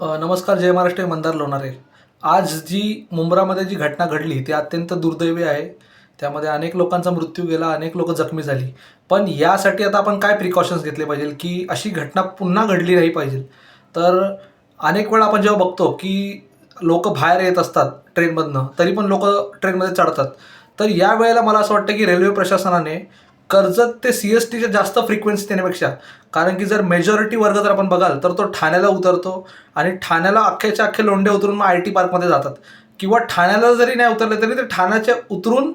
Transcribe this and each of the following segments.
नमस्कार जय महाराष्ट्र मंदार लोणारे. आज जी मुंब्रामध्ये जी घटना घडली ती अत्यंत दुर्दैवी आहे. त्यामध्ये अनेक लोकांचा मृत्यू गेला अनेक लोक जखमी झाली. पण यासाठी आता आपण काय प्रिकॉशन्स घेतले पाहिजे की अशी घटना पुन्हा घडली नाही पाहिजे? तर अनेक वेळा आपण जेव्हा बघतो की लोक बाहेर येत असतात ट्रेनमधनं तरी पण लोक ट्रेनमध्ये चढतात. तर या वेळेला मला असं वाटतं की रेल्वे प्रशासनाने कर्जत ते सी एस टीच्या जास्त फ्रिक्वेन्सी देण्यापेक्षा. कारण की जर मेजॉरिटी वर्ग जर आपण बघाल तर तो ठाण्याला उतरतो आणि ठाण्याला अख्ख्याच्या अख्खे लोंढे उतरून मग आय टी पार्कमध्ये जातात. किंवा ठाण्याला जरी नाही उतरले तरी ते ठाण्याच्या उतरून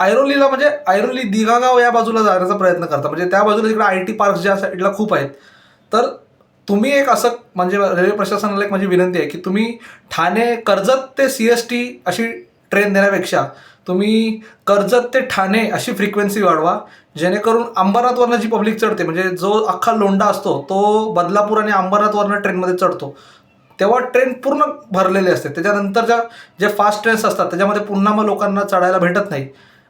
ऐरोलीला म्हणजे ऐरोली दिघागाव या बाजूला जाण्याचा प्रयत्न करतात. म्हणजे त्या बाजूला तिकडे आय टी पार्क ज्या साईडला खूप आहेत. तर तुम्ही एक असं म्हणजे रेल्वे प्रशासनाला एक माझी विनंती आहे की तुम्ही ठाणे कर्जत ते सी एस टी अशी ट्रेन देण्यापेक्षा तुम्ही कर्जत ते ठाणे अशी फ्रिक्वेन्सी वाढवा जेणेकरून अंबरनाथवरनं जी पब्लिक चढते म्हणजे जो अख्खा लोंडा असतो तो बदलापूर आणि अंबरनाथवरनं ट्रेनमध्ये चढतो तेव्हा ट्रेन पूर्ण भरलेली असते. त्याच्यानंतरच्या जे फास्ट ट्रेन्स असतात त्याच्यामध्ये पुन्हा मग लोकांना चढायला भेटत नाही.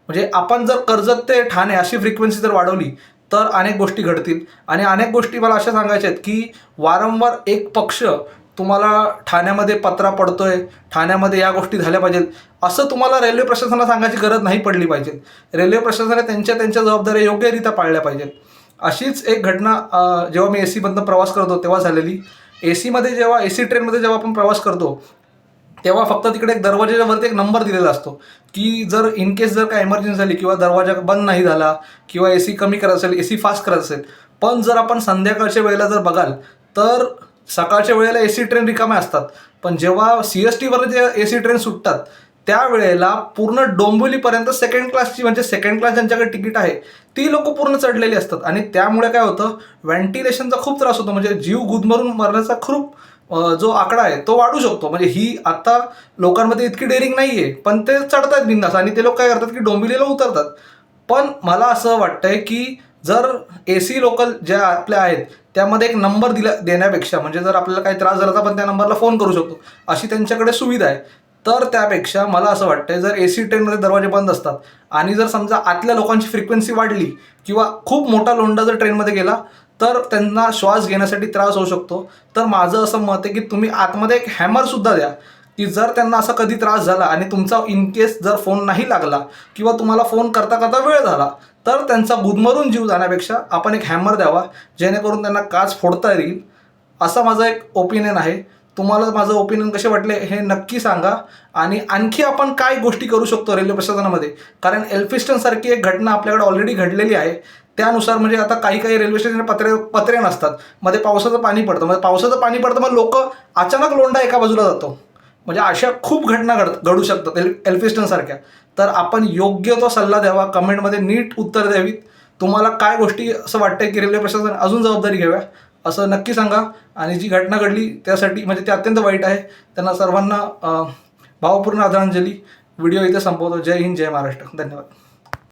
म्हणजे आपण जर कर्जत ते ठाणे अशी फ्रिक्वेन्सी जर वाढवली तर अनेक गोष्टी घडतील. आणि अनेक गोष्टी मला अशा सांगायच्या आहेत की वारंवार एक पक्ष तुम्हाला ठाण्यामध्ये पत्रा पडतोय ठाण्यामध्ये या गोष्टी झाल्या पाहिजेत. असं तुम्हाला रेल्वे प्रशासनाला सांगायची गरज नाही पडली पाहिजे. रेल्वे प्रशासनाने त्यांच्या त्यांच्या जबाबदाऱ्या योग्यरित्या पाळल्या पाहिजेत. अशीच एक घटना जेव्हा मी ए सीमधनं प्रवास करतो तेव्हा झालेली. ए सीमध्ये जेव्हा ए सी ट्रेनमध्ये जेव्हा आपण प्रवास करतो तेव्हा फक्त तिकडे एक दरवाजाच्या वरती एक नंबर दिलेला असतो की जर इन केस जर काय इमर्जन्सी झाली किंवा दरवाजा बंद नाही झाला किंवा ए सी कमी करायचं असेल ए सी फास्ट करायचं असेल पण जर आपण संध्याकाळच्या वेळेला जर बघाल तर सकाळच्या वेळेला ए सी ट्रेन रिकाम्या असतात. पण जेव्हा सी एस टीवर जे ए सी ट्रेन सुटतात त्यावेळेला पूर्ण डोंबिवलीपर्यंत सेकंड क्लासची म्हणजे सेकंड क्लास ज्यांच्याकडे तिकीट आहे ती लोक पूर्ण चढलेली असतात. आणि त्यामुळे काय होतं व्हेंटिलेशनचा खूप त्रास होतो. म्हणजे जीव गुदमरून मरण्याचा खूप जो आकडा आहे तो वाढू शकतो. म्हणजे ही आता लोकांमध्ये इतकी डेअरिंग नाही आहे पण ते चढतात बिंदास. आणि ते लोक काय करतात की डोंबिवलीला उतरतात. पण मला असं वाटतंय की जर ए सी लोकल ज्या आपल्या आहेत त्यामध्ये एक नंबर दिला देण्यापेक्षा म्हणजे जर आपल्याला काही त्रास झाला तर आपण त्या नंबरला फोन करू शकतो. अशी त्यांच्याकडे सुविधा आहे. तर त्यापेक्षा मला असं वाटतं जर ए सी ट्रेनमध्ये दरवाजे बंद असतात आणि जर समजा आतल्या लोकांची फ्रिक्वेन्सी वाढली किंवा खूप मोठा लोंडा जर ट्रेनमध्ये गेला तर त्यांना श्वास घेण्यासाठी त्रास होऊ शकतो. तर माझं असं मत आहे की तुम्ही आतमध्ये एक हॅमरसुद्धा द्या. की जर त्यांना असा कधी त्रास झाला आणि तुमचा इन केस जर फोन नाही लागला किंवा तुम्हाला फोन करता करता वेळ झाला तर त्यांचा गुदमरून जीव जाण्यापेक्षा आपण एक हॅमर द्यावा जेणेकरून त्यांना काच फोडता येईल असा माझा एक ओपिनियन आहे. तुम्हाला माझं ओपिनियन कसे वाटले हे नक्की सांगा आणि आणखी आपण काय गोष्टी करू शकतो रेल्वे प्रशासनामध्ये? कारण एल्फिस्टन सारखी एक घटना आपल्याकडे ऑलरेडी घडलेली आहे. त्यानुसार म्हणजे आता काही काही रेल्वे स्टेशन पत्रे पत्रे नसतात. मध्ये पावसाचं पाणी पडतं. म्हणजे पावसाचं पाणी पडतं मग लोक अचानक लोंडा एका बाजूला जातो. म्हणजे अशा खूप घटना घड घडू शकतात एल एल्फिस्टन सारख्या तर आपण योग्य तो सल्ला द्यावा कमेंटमध्ये नीट उत्तर द्यावीत. तुम्हाला काय गोष्टी असं वाटतंय की रेल्वे प्रशासन अजून जबाबदारी घ्याव्या असं नक्की सांगा. आणि जी घटना घडली त्यासाठी म्हणजे ते अत्यंत वाईट आहे. त्यांना सर्वांना भावपूर्ण आदरांजली. व्हिडिओ इथे संपवतो. जय हिंद जय महाराष्ट्र. धन्यवाद.